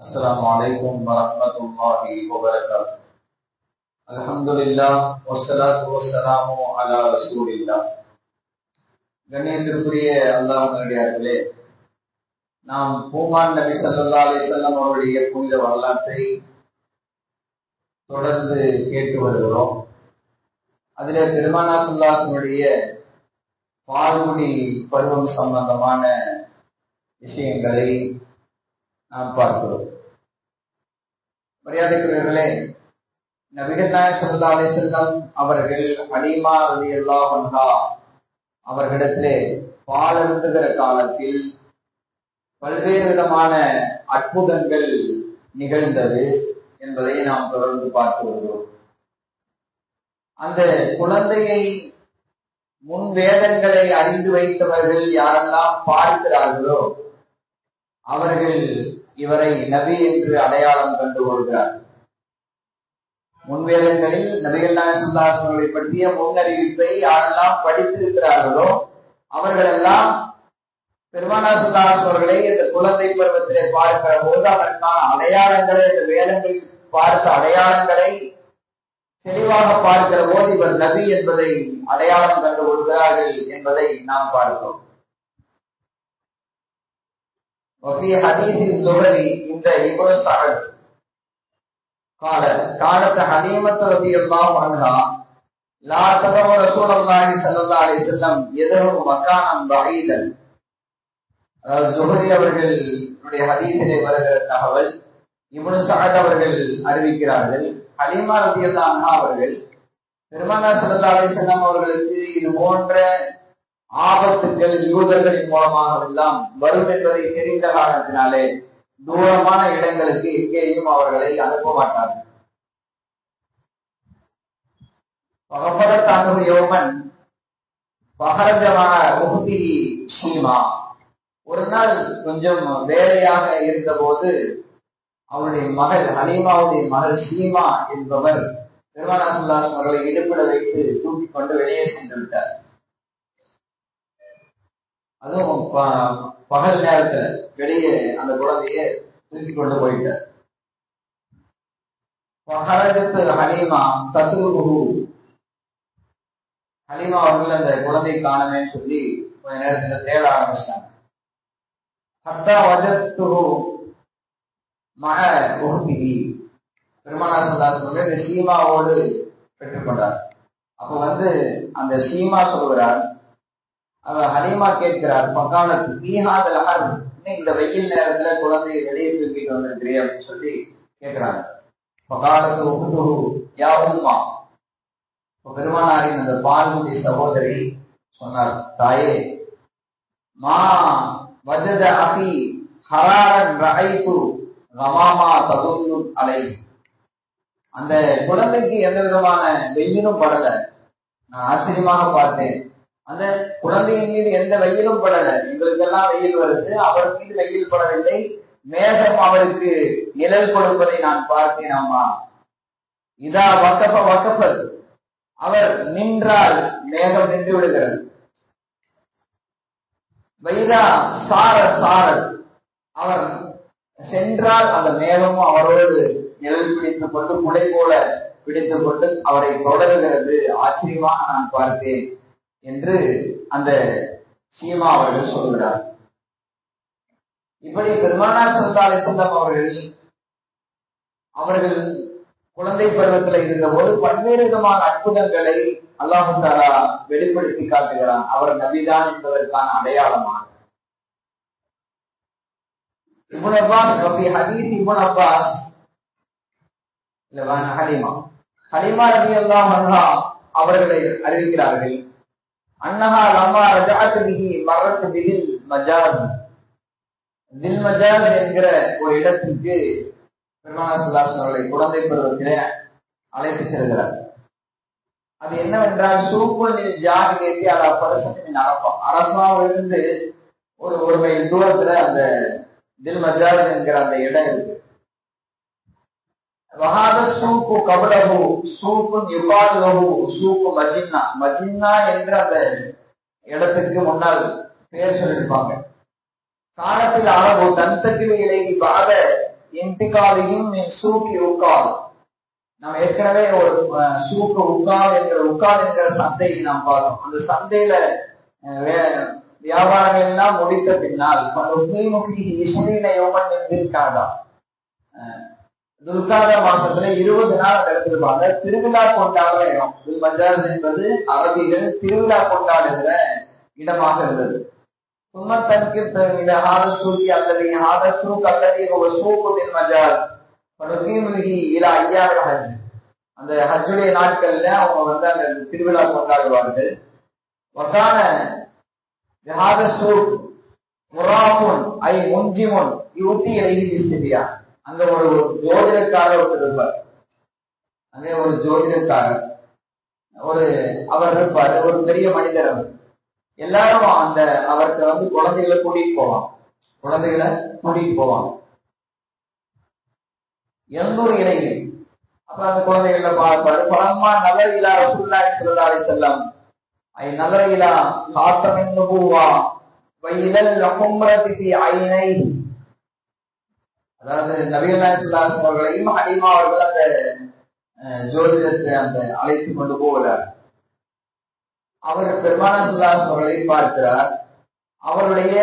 السلام عليكم ورحمة الله وبركاته الحمد لله والصلاة والسلام على رسول الله கண்ணியத்திற்குரிய அல்லாஹர்களே நாம் பூமான் நபி சல்லா அலிசல்லாம் அவருடைய புனித வரலாற்றை தொடர்ந்து கேட்டு வருகிறோம் அதிலே பெருமானா சுல்லாசனுடைய பால்குடி பருவம் சம்பந்தமான விஷயங்களை நாம் பார்க்கிறோம். மரியாதைக்குரியவர்களே நபிகள் நாயக் அலி செல்லம் அவர்கள் அலிமா அலி அல்லா அவர்களிடத்திலே பால் காலத்தில் பல்வேறு விதமான அற்புதங்கள் நிகழ்ந்தது என்பதை நாம் தொடர்ந்து பார்த்து வருகிறோம். அந்த குழந்தையை முன் வேதங்களை அறிந்து வைத்தவர்கள் யாரெல்லாம் பார்க்கிறார்களோ அவர்கள் இவரை நபி என்று அடையாளம் கண்டு கொள்கிறார்கள் முன்வேதங்களில் நபிகள் நாயசந்தாசனங்களை பற்றிய முன்னறிவிப்பை யாரெல்லாம் படித்திருக்கிறார்களோ அவர்களெல்லாம் பெருமானா சுல்லாஸ் இந்த குழந்தை பருவத்திலே பார்க்கிற போது அதற்கான அடையாளங்களை இந்த வேதங்களில் பார்த்த அடையாளங்களை தெளிவாக பார்க்கிற போது இவர் நபி என்பதை அடையாளம் கண்டு கொள்கிறார்கள் என்பதை நாம் பார்த்தோம். وفي حديث الزهري عند ابن سعد قال كانت حليمة رضي الله عنها لا تدعو رسول الله صلى الله عليه وسلم يدعو مكانا بعيدا அதாவது ஜுஹரி அவர்களுடைய ஹதீஸிலே வருகிற தகவல் இப்னு சஅத் அவர்கள் அறிவிக்கிறார்கள் ஹலீமா ரலியல்லாஹு அவர்கள் பெருமானா ஸல்லல்லாஹு அலைஹி வஸல்லம் அவர்களுக்கு இது போன்ற ஆபத்துகள் யூதர்களின் மூலமாக எல்லாம் வரும் என்பதை தெரிந்த காரணத்தினாலே தூரமான இடங்களுக்கு எங்கேயும் அவர்களை அனுப்ப மாட்டார்கள். பகபரத் யோகன் பகரஜமான முகுதி சீமா. ஒரு நாள் கொஞ்சம் வேலையாக இருந்த போது அவருடைய மகள் ஹலீமாவுடைய மகள் சீமா என்பவர் பெருமானா சுல்லாஸ் அவர்களை இடுப்பிட வைத்து தூக்கி கொண்டு வெளியே சென்று விட்டார். அதுவும் பகல் நேரத்துல வெளியே அந்த குழந்தைய தூக்கி கொண்டு போயிட்டார். பகரஜத்து ஹலீமா தத்துருகு ஹலீமா அவர்கள் அந்த குழந்தை காணமே சொல்லி கொஞ்ச நேரத்துல தேட ஆரம்பிச்சிட்டாங்க. ஹத்தா வஜத்துஹு. மக உஹ்திஹி பெருமானா சல்லாஸ் இந்த சீமாவோடு பெற்றுக்கொண்டார். அப்ப வந்து அந்த சீமா சொல்கிறார் அவர் ஹலீமா கேட்கிறார் பக்காலத்து தீஹாதல் அஹர் இந்த வெயில் நேரத்துல குழந்தையை வெளியே தூக்கிட்டு வந்திருக்கிறே அப்படின்னு சொல்லி கேட்கிறாங்க. பக்காலத்து உகுத்துரு யா உம்மா. பெருமானாரின் அந்த பால்முடி சகோதரி சொன்னார் தாயே மா வஜத அபி ஹராரன் ரஹைத்து ரமாமா ததுன்னு அலை. அந்த குழந்தைக்கு எந்த விதமான வெயிலும் படல. நான் ஆச்சரியமாக பார்த்தேன். அந்த குழந்தையின் மீது எந்த வெயிலும் படல. எங்களுக்கெல்லாம் வெயில் வருது. அவர் மீது வெயில் படவில்லை. மேகம் அவருக்கு நிழல் கொடுப்பதை நான் பார்த்தேன் அம்மா. இதா வக்கப்ப வக்கப்பது அவர் நின்றால் மேகம் நின்று விடுகிறது. வைரா சார சாரல் அவர் சென்றால் அந்த மேகமும் அவரோடு நிழல் பிடித்துக் கொண்டு குடை போல பிடித்துக் கொண்டு அவரை தொடர்கிறது. ஆச்சரியமாக நான் பார்த்தேன். என்று அந்த சீமா அவர்கள் சொல்கிறார் இப்படி பெருமானார் சந்தாலை சொந்தம் அவர்கள் அவர்கள் குழந்தை பருவத்தில் இருந்த போது பல்வேறு விதமான அற்புதங்களை அல்லாஹு தாலா வெளிப்படுத்தி காட்டுகிறான். அவர் நபிதான் என்பதற்கான அடையாளமாக. இபுன் அப்பாஸ் ரபி ஹதீத் இபுன் அப்பாஸ் இல்ல ஹலிமா. ஹலிமா ரபி அல்லா அவர்களை அறிவிக்கிறார்கள். அன்னஹா லம்மா ரஜாத் பிஹி மரத் பிஹில் மஜாஸ் தில் மஜாஸ் என்கிற ஒரு இடத்திற்கு பெருமான சுல்லாசன் அவர்களை குழந்தை பருவத்திலே அழைத்து செல்கிறார். அது என்னவென்றால் சூக்குனில் ஜாகிலேத்தி அல பரிசத்தின் அரப்பா அரப்பாவிலிருந்து ஒரு ஒரு மைல் தூரத்துல அந்த தில் மஜாஸ் என்கிற அந்த இடம் இருக்கு. வகாத சூப்பு கபலகு சூப்பு யுகாலகு சூப்பு மஜின்னா. மஜின்னா என்ற அந்த இடத்துக்கு முன்னால் பெயர் சொல்லியிருப்பாங்க. காலத்தில் அளவு தந்தத்தில் இலை பாத என் இன்திகாலையும் சூக்கி உக்கால். நம்ம ஏற்கனவே ஒரு அஹ், சூக்கு உக்கால் என்ற உக்கால் என்ற சந்தையை நாம் பார்த்தோம். அந்த சந்தையில அஹ், வே- வியாபாரங்கள் எல்லாம் முடித்த பின்னால் இஸ்ரீன யோமன் என்றிருக்காதா துல்காத மாசத்துல இருபது நாள் நடத்திருப்பாங்க திருவிழா கொண்டாடுற இடம். இது மஜாஸ் என்பது அரபிகள் திருவிழா கொண்டாடுகிற இடமாக இருந்தது. சும்மா தற்கு இந்த ஹாரசூக்கி அல்லது ஹாரசூக் அல்லது ஒரு சூக்குதின் மஜாஸ் இலா ஐயாவது ஹஜ். அந்த ஹஜ்ஜுடைய நாட்கள்ல அவங்க வந்து அந்த திருவிழா கொண்டாடுவார்கள். வக்கான ஜஹாத சூக் முராஃபுன் ஐ முன்ஜிமுன் யூத்தி இலகி இஸ்திரியா அங்க ஒரு ஜோதிடக்காரர் ஒருத்தர் இருப்பார். அங்கே ஒரு ஜோதிடக்காரர். ஒரு அவர் இருப்பார். ஒரு பெரிய மனிதர் அவர். எல்லாரும் அந்த அவருக்கு வந்து குழந்தைகளை கூட்டிட்டு போவான். குழந்தைகளை கூட்டிட்டு போவாங்க எழுநூறு இலைகள் அப்ப அந்த குழந்தைகளை பார்ப்பாரு. பலமா நகர் இலா சொல்லி செல்லம் ஐ நகர இலா காத்தமின் நுபுவா. வையிலல் லகும்ரதி ஐனை அதாவது நவீனசுல்லாஸ் அவர்களையும் ஹலிமா அவர்கள் அந்த அஹ், ஜோதிடத்தை அந்த அழைத்து கொண்டு போகிறார். அவர் பெருமான சுல்லாஸ் அவர்களை பார்க்கிறார். அவருடைய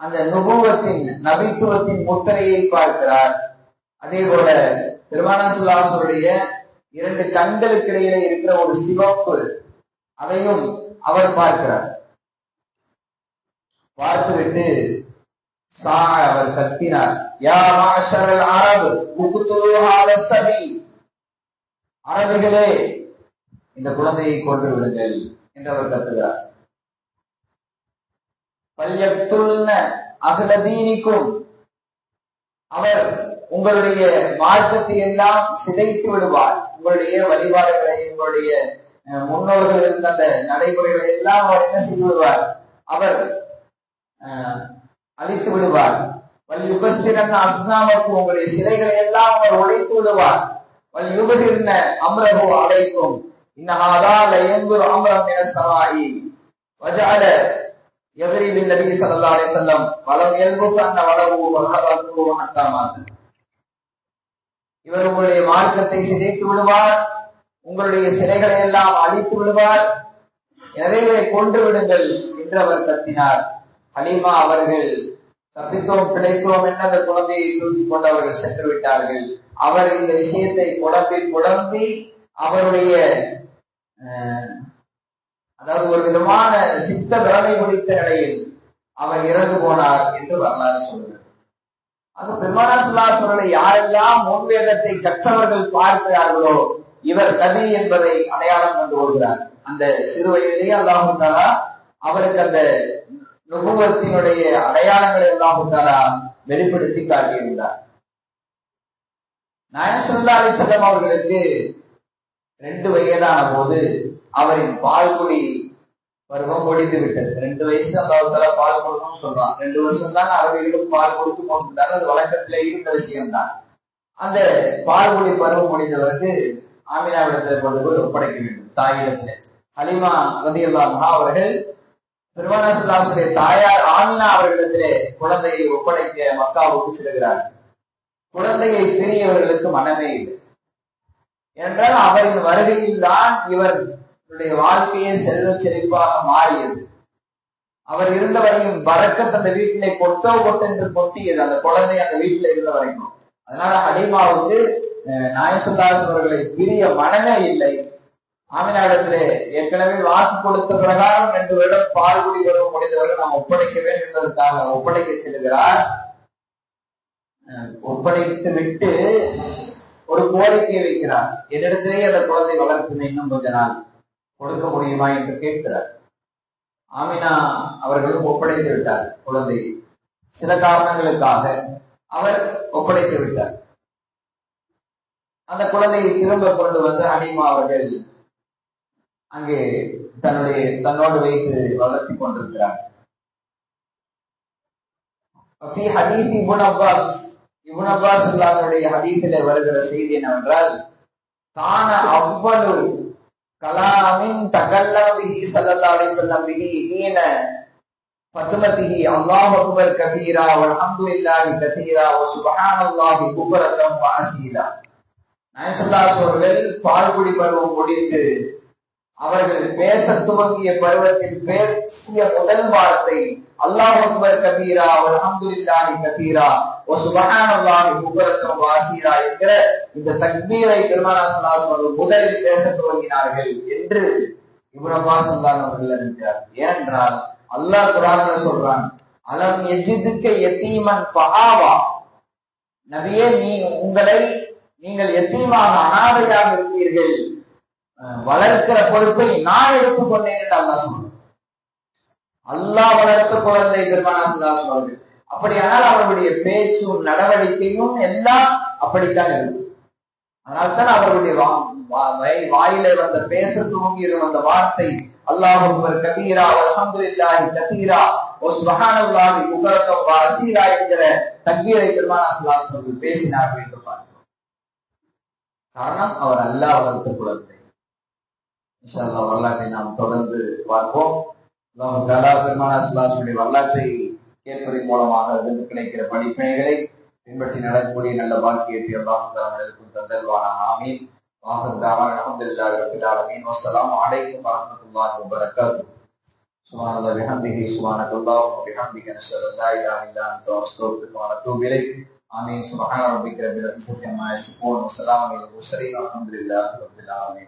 அந்த நுபுவத்தின் நபித்துவத்தின் முத்திரையை பார்க்கிறார். அதே போல பெருமான சுல்லாஸ் அவருடைய இரண்டு கண்களுக்கு இடையில இருக்கிற ஒரு சிவப்பு அதையும் அவர் பார்க்கிறார். பார்த்துவிட்டு அவர் கத்தினார் யா மாஷரல் அரபு சபி. அரபுகளே இந்த குழந்தையை கொண்டு விடுங்கள் என்று அவர் கத்துகிறார் பல்யத்துல்ன அகலதீனிக்கும் அவர் உங்களுடைய மார்க்கத்தை எல்லாம் சிதைத்து விடுவார். உங்களுடைய வழிபாடுகளை உங்களுடைய அஹ், முன்னோர்கள் இருந்த அந்த நடைமுறைகளை எல்லாம் அவர் என்ன செய்து விடுவார்? அவர் அஹ், அழித்து விடுவார். வல் யுகஸ்திரன் அஸ்னாமக்கும் உங்களுடைய சிலைகளை எல்லாம் அவர் உடைத்து விடுவார். வல் யுகசிருந்த அம்ரகு அழைக்கும் இன்னஹாதால லயங்குர் அம்ரம் என சமாயி. வஜால எதிரி பின் நபி சல்லா அலி வஸல்லம் வளம் யல்புஸ் அன்ன வளவு வஹபத்து ஹத்தா இவர் உங்களுடைய மார்க்கத்தை சிதைத்து விடுவார். உங்களுடைய சிலைகளை எல்லாம் அழித்து விடுவார். எனவே கொண்டு விடுங்கள் என்று அவர் கத்தினார். ஹலீமா அவர்கள் தப்பித்தோம் பிழைத்தோம் என்று அந்த குழந்தையை தூக்கி கொண்டு அவர்கள் சென்று விட்டார்கள். அவர் இந்த விஷயத்தை குழம்பி குழம்பி அவருடைய அதாவது ஒரு விதமான சித்த பிரமை முடித்த நிலையில் அவர் இறந்து போனார் என்று வரலாறு சொல்லுகிறது. அது பெருமானா யாரெல்லாம் முன்வேதத்தை கற்றவர்கள் பார்க்கிறார்களோ இவர் கவி என்பதை அடையாளம் கண்டு கொள்கிறார். அந்த சிறு வயதிலேயே அல்லாஹு அவருக்கு அந்த நுகுவத்தினுடைய அடையாளங்களை எல்லாம் தாலா வெளிப்படுத்தி காட்டியிருந்தார். நாயன் அலிசல்லம் அவர்களுக்கு ரெண்டு வயதான போது அவரின் பால்குடி பருவம் முடிந்து விட்டது. ரெண்டு வயசு அல்லாஹால பால் கொடுக்கணும்னு சொல்றான். ரெண்டு வருஷம் தான் அவர்களும் பால் கொடுத்து கொண்டிருந்தாங்க அது வழக்கத்துல இருந்த விஷயம்தான். அந்த பால்குடி பருவம் முடிந்தவருக்கு ஆமினாவிடத்தை கொண்டு போய் ஒப்படைக்க வேண்டும். தாயிடத்தில். ஹலிமா ரதியுல்லாஹா அவர்கள் பெருமானாசுடைய தாயார் ஆமினா அவர்களிடத்திலே குழந்தையை ஒப்படைக்க மக்காவுக்கு செல்கிறார் குழந்தையை பெரியவர்களுக்கு மனமே இல்லை. என்றால் அவரின் வருகையில் தான் இவருடைய வாழ்க்கையே செல்வ செழிப்பாக மாறியது. அவர் இருந்த வரையும் வரக்கத் அந்த வீட்டிலே கொட்டோ கொட்டு என்று கொட்டியது. அந்த குழந்தை அந்த வீட்டில இருந்த வரைக்கும் அதனால ஹலிமாவுக்கு நாயசுதாஸ் அவர்களை பிரிய மனமே இல்லை. ஆமினாவிடத்திலே ஏற்கனவே வாக்கு கொடுத்த பிரகாரம் ரெண்டு வருடம் பால் குடி வரும் முடிந்தவர்கள் நாம் ஒப்படைக்க வேண்டும் என்பதற்காக ஒப்படைக்க செல்கிறார். அஹ் ஒப்படைத்து விட்டு ஒரு கோரிக்கை வைக்கிறார். என்னிடத்திலேயே அந்த குழந்தை வளர்த்து இன்னும் கொஞ்ச நாள். கொடுக்க முடியுமா என்று கேட்கிறார். ஆமினா அவர்களும் ஒப்படைத்து விட்டார் குழந்தையை சில காரணங்களுக்காக அவர் ஒப்படைத்து விட்டார். அந்த குழந்தையை திரும்ப கொண்டு வந்து அனிமா அவர்கள் அங்கே தன்னுடைய தன்னோடு வைத்து வளர்த்தி கொண்டிருக்கிறார் في حديث ابن عباس ابن عباس அல்லாஹ்வுடைய ஹதீஸிலே வருகிற செய்தி என்னவென்றால் கான அவ்வளவு கலாமின் தகல்லம் பிஹி ஸல்லல்லாஹு அலைஹி வஸல்லம் பிஹி ஹீன பத்துமதிஹி அல்லாஹ் அக்பர் கபீரா வல்ஹம்துலில்லாஹி கதீரா வ சுப்ஹானல்லாஹி புக்ரத்தம் வ அசீலா நயசுல்லாஸ் அவர்கள் பால்குடி பருவம் முடிந்து அவர்கள் பேச துவங்கிய பருவத்தில் பேசிய முதல் வார்த்தை அல்லாஹ் அக்பர் கபீரா அஹமதுல்லாஹி கபீரா ஒரு சுப்ஹானல்லாஹி புக்ரத்தம் வ என்கிற இந்த தக்பீரை பெருமானா ஸல்லல்லாஹு அவர்கள் முதலில் பேச துவங்கினார்கள் என்று இப்னு அப்பாஸ் அவர்கள் அறிவிக்கிறார் ஏனென்றால் அல்லாஹ் குரான சொல்றான் அலம் எஜிதுக்க எத்தீமன் பகாவா நபியே நீ உங்களை நீங்கள் எத்தீமாக அனாதையாக இருப்பீர்கள். வளர்க்கிற பொறுப்பை நான் எடுத்துக்கொண்டேன் என்று அல்லா சொல்றேன். அல்லாஹ் வளர்த்த குழந்தை பெருமானா சொல்றது அப்படியானால் அவருடைய பேச்சும் நடவடிக்கையும் எல்லாம் அப்படித்தான் இருக்கும் அதனால்தான் அவருடைய வாயில வந்த பேச துவங்கியிருந்த அந்த வார்த்தை அல்லாஹ் அக்பர் கபீரா அல்ஹம்துலில்லாஹி கதீரா ஓ சுப்ஹானல்லாஹி புகரத்தம் வ அசீரா என்கிற தக்பீரை பெருமானா அல்லாஹ் அலைஹி பேசினார் பேசினார்கள் என்று பார்க்கிறோம். காரணம் அவர் அல்லாஹ் வளர்த்த குழந்தை. இன்ஷா அல்லாஹ் வரலாற்றை நாம் தொடர்ந்து பார்ப்போம் அல்லாஹ் தஆலா பெருமானா ஸல்லல்லாஹு அலைஹி வரலாற்றை கேட்பதன் மூலமாக அதிலிருந்து கிடைக்கிற படிப்பினைகளை பின்பற்றி நடக்கக்கூடிய நல்ல பாக்கியத்தை அல்லாஹ் தஆலாவுக்கும் தந்தல்வானா ஆமீன் வாஹர் தாவான் அல்ஹம்துலில்லாஹி ரப்பில் ஆலமீன் வஸ்ஸலாமு அலைக்கும் வரஹ்மத்துல்லாஹி வபரகாத்துஹு سبحان الله بحمده سبحانك اللهم وبحمدك نشهد ان لا اله الا انت ونستغفرك ونتوب اليك امين سبحان ربك رب العزه عما يصفون وسلام على المرسلين والحمد لله رب العالمين